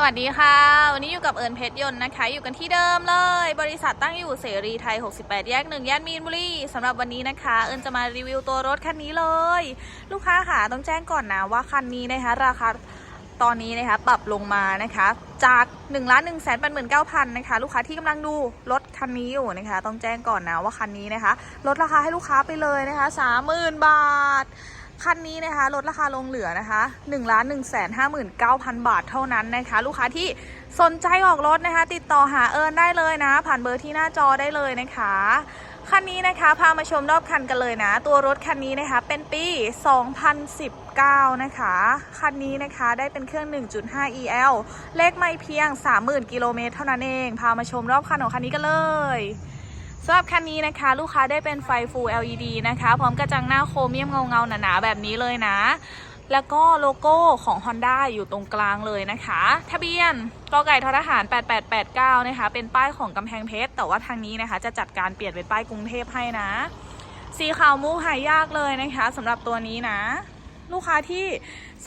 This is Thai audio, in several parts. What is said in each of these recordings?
สวัสดีค่ะ วันนี้อยู่กับเอิญเพชรยนต์นะคะ อยู่กันที่เดิมเลย บริษัทตั้งอยู่เสรีไทย 68 แยกหนึ่งย่านมีนบุรีสำหรับวันนี้นะคะ เอิญจะมารีวิวตัวรถคันนี้เลย ลูกค้าค่ะต้องแจ้งก่อนนะว่าคันนี้นะคะ ราคาตอนนี้นะคะปรับลงมานะคะ จาก1นึ่งล้านหนึ่งแสนแปดหมื่นเก้าพันนะคะ ลูกค้าที่กำลังดูรถคันนี้อยู่นะคะ ต้องแจ้งก่อนนะว่าคันนี้นะคะลดราคาให้ลูกค้าไปเลยนะคะสามหมื่นบาท คันนี้นะคะลดราคาลงเหลือนะคะ1นึ่งล้านหนึ่งแสนห้าหมื่นเก้าพันบาทเท่านั้นนะคะ ลูกค้าที่สนใจออกรถนะคะ ติดต่อหาเอิญได้เลยนะ ผ่านเบอร์ที่หน้าจอได้เลยนะคะคันนี้นะคะพามาชมรอบคันกันเลยนะ ตัวรถคันนี้นะคะเป็นปี 2019 นะคะ คันนี้นะคะได้เป็นเครื่อง 1.5 EL เลขไม่เพียง 30,000 กิโลเมตรเท่านั้นเอง พามาชมรอบคันของคันนี้กันเลย สำหรับคันนี้นะคะ ลูกค้าได้เป็นไฟ Full LED นะคะ พร้อมกระจังหน้าโครเมียมเงาๆหนาๆแบบนี้เลยนะ แล้วก็โลโก้ของ Honda อยู่ตรงกลางเลยนะคะ ทะเบียนกไก่ททหาร 8889 นะคะ เป็นป้ายของกำแพงเพชร แต่ว่าทางนี้นะคะ จะจัดการเปลี่ยนเป็นป้ายกรุงเทพให้นะ สีขาวมุกหายากเลยนะคะสำหรับตัวนี้นะลูกค้าที่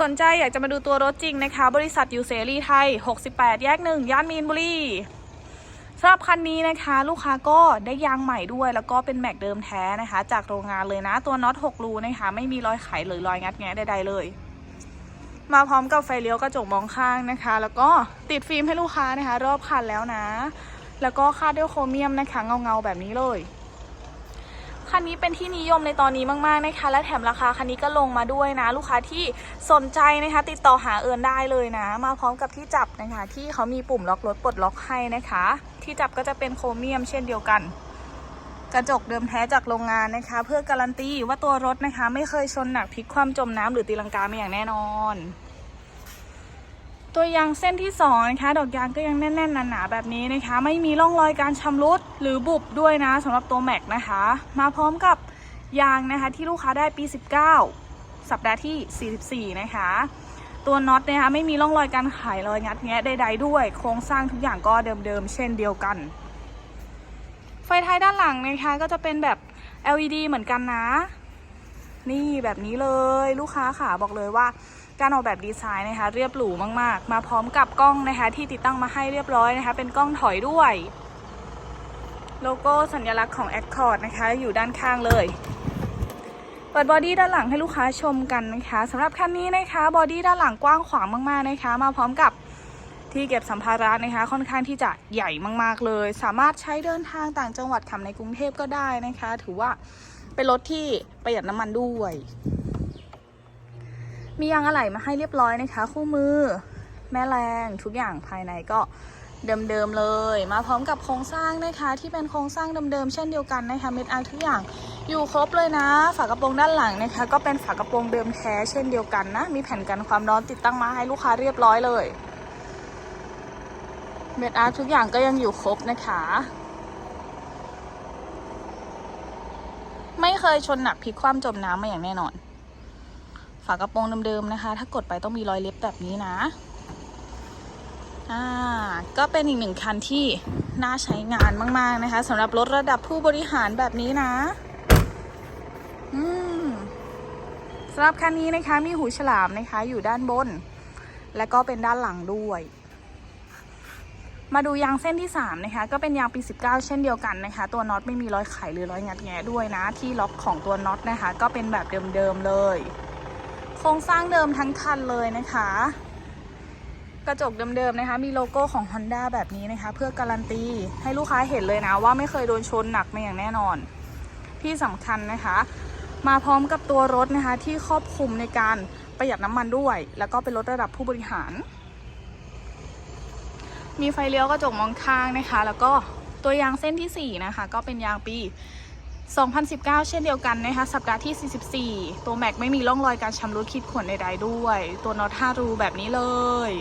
สนใจอยากจะมาดูตัวรถจริงนะคะ บริษัทยูเซรีไทย 68 แยกหนึ่งย่านมีนบุรี สำหรับคันนี้นะคะ ลูกค้าก็ได้ยางใหม่ด้วย แล้วก็เป็นแม็กเดิมแท้นะคะ จากโรงงานเลยนะ ตัวน็อต6รูนะคะ ไม่มีรอยไขหรือรอยงัดแงะใดๆเลย มาพร้อมกับไฟเลี้ยวกระจกมองข้างนะคะ แล้วก็ติดฟิล์มให้ลูกค้านะคะ รอบคันแล้วนะ แล้วก็คาดด้วยโครเมียมนะคะ เงาๆแบบนี้เลย คันนี้เป็นที่นิยมในตอนนี้มากๆนะคะ และแถมราคาคันนี้ก็ลงมาด้วยนะ ลูกค้าที่สนใจนะคะ ติดต่อหาเอิญได้เลยนะ มาพร้อมกับที่จับนะคะ ที่เขามีปุ่มล็อกรถปลดล็อกให้นะคะ ที่จับก็จะเป็นโครเมียมเช่นเดียวกัน กระจกเดิมแท้จากโรงงานนะคะ เพื่อการันตีว่าตัวรถนะคะ ไม่เคยชนหนักพลิกคว่ำจมน้ำหรือตีลังกามาอย่างแน่นอน ตัวยางเส้นที่สองนะคะดอกยางก็ยังแน่นๆหนาๆแบบนี้นะคะ ไม่มีร่องรอยการชำรุดหรือบุบด้วยนะสำหรับตัวแม็กนะคะ มาพร้อมกับยางนะคะที่ลูกค้าได้ปี 19 สัปดาห์ที่ 44 นะคะ ตัวน็อตนะคะไม่มีร่องรอยการไขรอยงัดแงะใดๆด้วย โครงสร้างทุกอย่างก็เดิมๆ เช่นเดียวกัน ไฟท้ายด้านหลังนะคะก็จะเป็นแบบ LED เหมือนกันนะ นี่แบบนี้เลยลูกค้าค่ะบอกเลยว่า การออกแบบดีไซน์นะคะ เรียบหรูมากๆ มาพร้อมกับกล้องนะคะ ที่ติดตั้งมาให้เรียบร้อยนะคะ เป็นกล้องถอยด้วย โลโก้สัญลักษณ์ของ Accord นะคะ อยู่ด้านข้างเลยเปิดบอดี้ด้านหลังให้ลูกค้าชมกันนะคะสำหรับคันนี้นะคะบอดี้ด้านหลังกว้างขวางมากๆนะคะ มาพร้อมกับที่เก็บสัมภาระนะคะ ค่อนข้างที่จะใหญ่มากๆเลย สามารถใช้เดินทางต่างจังหวัดขับในกรุงเทพก็ได้นะคะ ถือว่าเป็นรถที่ประหยัดน้ำมันด้วย มียางอะไหล่มาให้เรียบร้อยนะคะ คู่มือ แม่แรงทุกอย่างภายในก็เดิมๆเลย มาพร้อมกับโครงสร้างนะคะ ที่เป็นโครงสร้างเดิมๆเช่นเดียวกันนะคะเม็ดอาร์ทุกอย่างอยู่ครบเลยนะ ฝากระโปรงด้านหลังนะคะ ก็เป็นฝากระโปรงเดิมแท้เช่นเดียวกันนะ มีแผ่นกันความร้อนติดตั้งมาให้ลูกค้าเรียบร้อยเลยเม็ดอาร์ทุกอย่างก็ยังอยู่ครบนะคะ ไม่เคยชนหนักพลิกคว่ำจมน้ำมาอย่างแน่นอนากระโปรงเดิมๆนะคะ ถ้ากดไปต้องมีรอยเล็บแบบนี้นะอ่าก็เป็นอีกหนึ่งคันที่น่าใช้งานมากๆนะคะสำหรับรถระดับผู้บริหารแบบนี้นะอืมสำหรับคันนี้นะคะมีหูฉลามนะคะ อยู่ด้านบน และก็เป็นด้านหลังด้วยมาดูยางเส้นที่ 3 นะคะ ก็เป็นยางปี 19 เช่นเดียวกันนะคะ ตัวน็อตไม่มีรอยไขหรือรอยงัดแงะด้วยนะ ที่ล็อกของตัวน็อตนะคะ ก็เป็นแบบเดิมๆเลย โครงสร้างเดิมทั้งคันเลยนะคะ กระจกเดิมๆนะคะ มีโลโก้ของ Honda แบบนี้นะคะ เพื่อการันตีให้ลูกค้าเห็นเลยนะ ว่าไม่เคยโดนชนหนักมาอย่างแน่นอน ที่สำคัญนะคะ มาพร้อมกับตัวรถนะคะ ที่ครอบคลุมในการประหยัดน้ำมันด้วย แล้วก็เป็นรถระดับผู้บริหาร มีไฟเลี้ยวกระจกมองข้างนะคะ แล้วก็ตัวยางเส้นที่ 4 นะคะ ก็เป็นยางปี 2019 เช่นเดียวกันนะคะ สัปดาห์ที่ 44 ตัวแม็กไม่มีร่องรอยการชำรุดขีดข่วนใดๆด้วย ตัวน็อต5รูแบบนี้เลย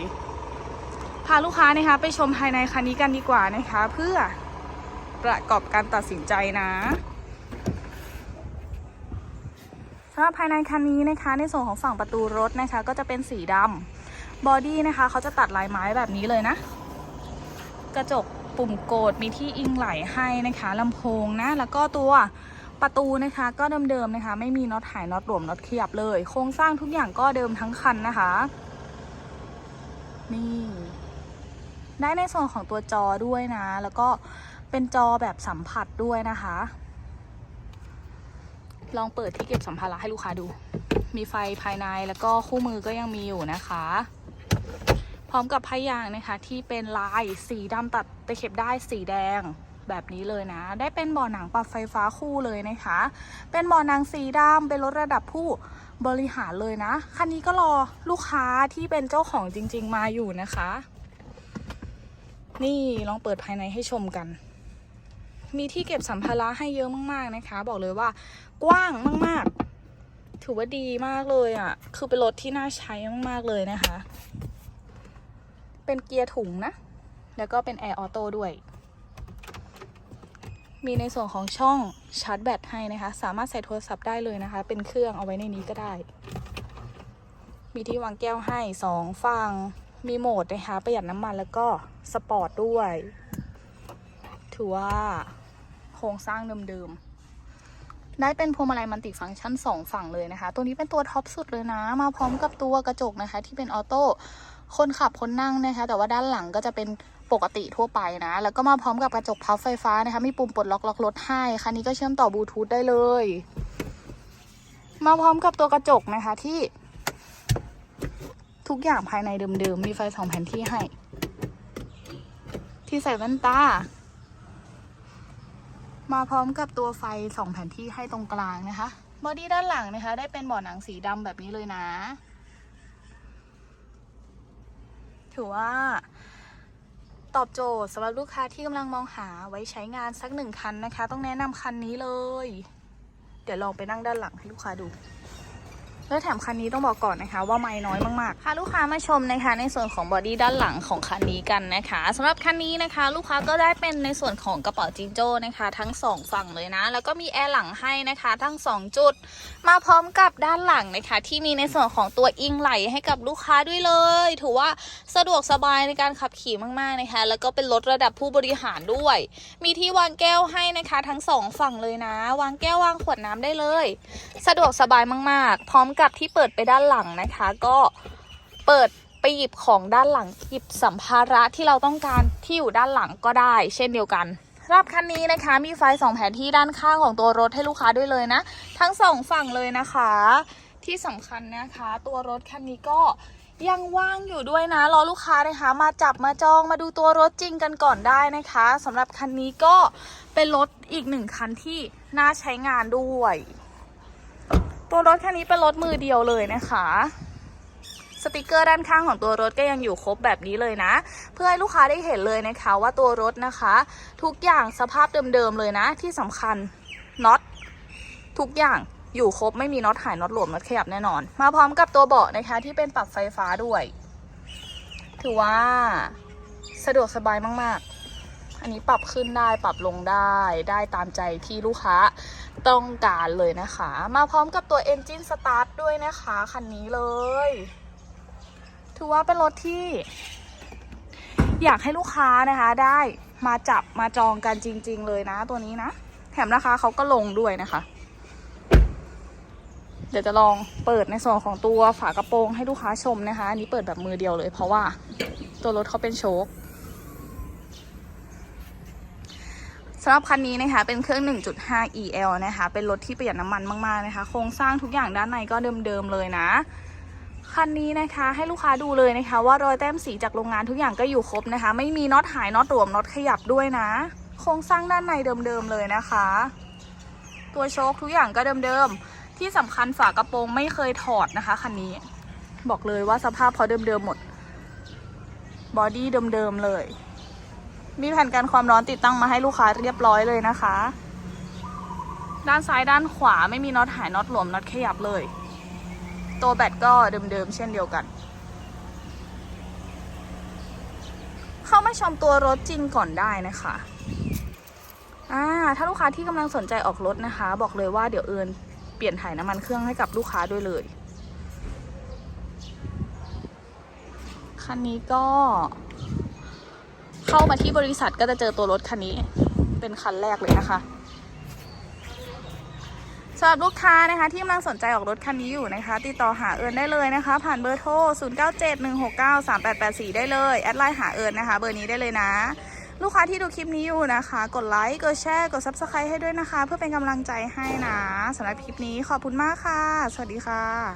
พาลูกค้านะคะไปชมภายในคันนี้กันดีกว่านะคะ เพื่อประกอบการตัดสินใจนะสำหรับภายในคันนี้นะคะ ในส่วนของฝั่งประตูรถนะคะ ก็จะเป็นสีดำบอดี้นะคะ เขาจะตัดลายไม้แบบนี้เลยนะ กระจก ปุ่มโกดมีที่อิงไหลให้นะคะลำโพงนะ แล้วก็ตัวประตูนะคะก็เดิมๆนะคะ ไม่มีน็อตหายน็อตหลวมน็อตขยับเลย โครงสร้างทุกอย่างก็เดิมทั้งคันนะคะ นี่ได้ในส่วนของตัวจอด้วยนะ แล้วก็เป็นจอแบบสัมผัสด้วยนะคะ ลองเปิดที่เก็บสัมภาระให้ลูกค้าดู มีไฟภายในแล้วก็คู่มือก็ยังมีอยู่นะคะ พร้อมกับพายางนะคะ ที่เป็นลายสีดำตัดตะเข็บได้สีแดงแบบนี้เลยนะ ได้เป็นเบ่อหนังปรับไฟฟ้าคู่เลยนะคะ เป็นเบ่อหนังสีดำเป็นรถระดับผู้บริหารเลยนะ คันนี้ก็รอลูกค้าที่เป็นเจ้าของจริง ๆ มาอยู่นะคะ นี่ลองเปิดภายในให้ชมกัน มีที่เก็บสัมภาระให้เยอะมาก ๆนะคะ บอกเลยว่ากว้างมาก ๆ ถือว่าดีมากเลยอะ่ะ คือเป็นรถที่น่าใช้มาก ๆ เลยนะคะ เป็นเกียร์ถุงนะ แล้วก็เป็นแอร์ออโต้ด้วย มีในส่วนของช่องชาร์จแบตให้นะคะ สามารถใส่โทรศัพท์ได้เลยนะคะ เป็นเครื่องเอาไว้ในนี้ก็ได้ มีที่วางแก้วให้สองฝั่ง มีโหมดนะคะ ประหยัดน้ำมันแล้วก็สปอร์ตด้วย ถือว่าโครงสร้างเดิมๆได้เป็นพวงมาลัยมัลติฟังก์ชัน 2 ฝั่งเลยนะคะ ตัวนี้เป็นตัวท็อปสุดเลยนะ มาพร้อมกับตัวกระจกนะคะ ที่เป็นออโต้ คนขับคนนั่งนะคะ แต่ว่าด้านหลังก็จะเป็นปกติทั่วไปนะ แล้วก็มาพร้อมกับกระจกพับไฟฟ้านะคะ มีปุ่มปลดล็อกล็อกรถให้ คันนี้ก็เชื่อมต่อบลูทูธได้เลย มาพร้อมกับตัวกระจกนะคะที่ ทุกอย่างภายในเดิมๆ มีไฟสองแผ่นที่ให้ ที่ใส่แว่นตา มาพร้อมกับตัวไฟสองแผ่นที่ให้ตรงกลางนะคะ บอดี้ด้านหลังนะคะ ได้เป็นเบาะหนังสีดำแบบนี้เลยนะ ถือว่าตอบโจทย์สำหรับลูกค้าที่กำลังมองหาไว้ใช้งานสักหนึ่งคันนะคะ ต้องแนะนำคันนี้เลย เดี๋ยวลองไปนั่งด้านหลังให้ลูกค้าดู แล้วแถมคันนี้ต้องบอกก่อนนะคะ ว่าไม่น้อยมากๆพาลูกค้ามาชมนะคะ ในส่วนของบอดี้ด้านหลังของคันนี้กันนะคะสำหรับคันนี้นะคะ ลูกค้าก็ได้เป็นในส่วนของกระเป๋าจิงโจ้นะคะ ทั้งสองฝั่งเลยนะ แล้วก็มีแอร์หลังให้นะคะ ทั้งสองจุด มาพร้อมกับด้านหลังนะคะ ที่มีในส่วนของตัวอิงไหลให้กับลูกค้าด้วยเลย ถือว่าสะดวกสบายในการขับขี่มากๆนะคะ แล้วก็เป็นรถระดับผู้บริหารด้วย มีที่วางแก้วให้นะคะ ทั้งสองฝั่งเลยนะ วางแก้ววางขวดน้ำได้เลย สะดวกสบายมาก ๆ พร้อมกับที่เปิดไปด้านหลังนะคะ ก็เปิดไปหยิบของด้านหลังหยิบสัมภาระที่เราต้องการที่อยู่ด้านหลังก็ได้ เช่นเดียวกันสำหรับคันนี้นะคะ มีไฟสองแผนที่ด้านข้างของตัวรถให้ลูกค้าด้วยเลยนะ ทั้งสองฝั่งเลยนะคะ ที่สำคัญนะคะ ตัวรถคันนี้ก็ยังว่างอยู่ด้วยนะ รอลูกค้านะคะ มาจับมาจองมาดูตัวรถจริงกันก่อนได้นะคะสำหรับคันนี้ก็เป็นรถอีกหนึ่งคันที่น่าใช้งานด้วย ตัวรถคันนี้เป็นรถมือเดียวเลยนะคะ สติกเกอร์ด้านข้างของตัวรถก็ยังอยู่ครบแบบนี้เลยนะ เพื่อให้ลูกค้าได้เห็นเลยนะคะว่าตัวรถนะคะ ทุกอย่างสภาพเดิมๆเลยนะ ที่สำคัญน็อตทุกอย่างอยู่ครบไม่มีน็อตหายน็อตหลวมน็อตขยับแน่นอน มาพร้อมกับตัวเบาะนะคะที่เป็นปรับไฟฟ้าด้วย ถือว่าสะดวกสบายมากๆ อันนี้ปรับขึ้นได้ปรับลงได้ได้ตามใจที่ลูกค้า ต้องการเลยนะคะ มาพร้อมกับตัว Engine Start ด้วยนะคะ คันนี้เลย ถือว่าเป็นรถที่ อยากให้ลูกค้านะคะ ได้มาจับมาจองกันจริง ๆ เลยนะ ตัวนี้นะ แถมราคาเขาก็ลงด้วยนะคะ เดี๋ยวจะลองเปิดในส่วนของตัวฝากระโปรงให้ลูกค้าชมนะคะ อันนี้เปิดแบบมือเดียวเลย เพราะว่าตัวรถเขาเป็นโชค สำหรับคันนี้นะคะเป็นเครื่อง 1.5 EL นะคะ เป็นรถที่ประหยัดน้ำมันมากๆนะคะ โครงสร้างทุกอย่างด้านในก็เดิมๆเลยนะ คันนี้นะคะให้ลูกค้าดูเลยนะคะ ว่ารอยแต้มสีจากโรงงานทุกอย่างก็อยู่ครบนะคะ ไม่มีน็อตหายน็อตรวมน็อตขยับด้วยนะ โครงสร้างด้านในเดิมๆเลยนะคะ ตัวโชคทุกอย่างก็เดิมๆ ที่สำคัญฝากระโปรงไม่เคยถอดนะคะคันนี้ บอกเลยว่าสภาพเขาเดิมๆหมด บอดี้เดิมๆเลย มีแผ่นกันความร้อนติดตั้งมาให้ลูกค้าเรียบร้อยเลยนะคะ ด้านซ้ายด้านขวาไม่มีน็อตหายน็อตหลวมน็อตขยับเลย ตัวแบตก็เดิมๆเช่นเดียวกัน เข้ามาชมตัวรถจริงก่อนได้นะคะอ่าถ้าลูกค้าที่กำลังสนใจออกรถนะคะ บอกเลยว่าเดี๋ยวเอิญเปลี่ยนถ่ายน้ำมันเครื่องให้กับลูกค้าด้วยเลยคันนี้ก็ เข้ามาที่บริษัทก็จะเจอตัวรถคันนี้ เป็นคันแรกเลยนะคะสำหรับลูกค้านะคะที่กำลังสนใจออกรถคันนี้อยู่นะคะ ติดต่อหาเอิญได้เลยนะคะ ผ่านเบอร์โทร 0971693884 ได้เลยแอดไลน์หาเอิญนะคะ เบอร์นี้ได้เลยนะ ลูกค้าที่ดูคลิปนี้อยู่นะคะ กดไลค์กดแชร์กด Subscribe ให้ด้วยนะคะ เพื่อเป็นกำลังใจให้นะสำหรับคลิปนี้ขอบคุณมากค่ะ สวัสดีค่ะ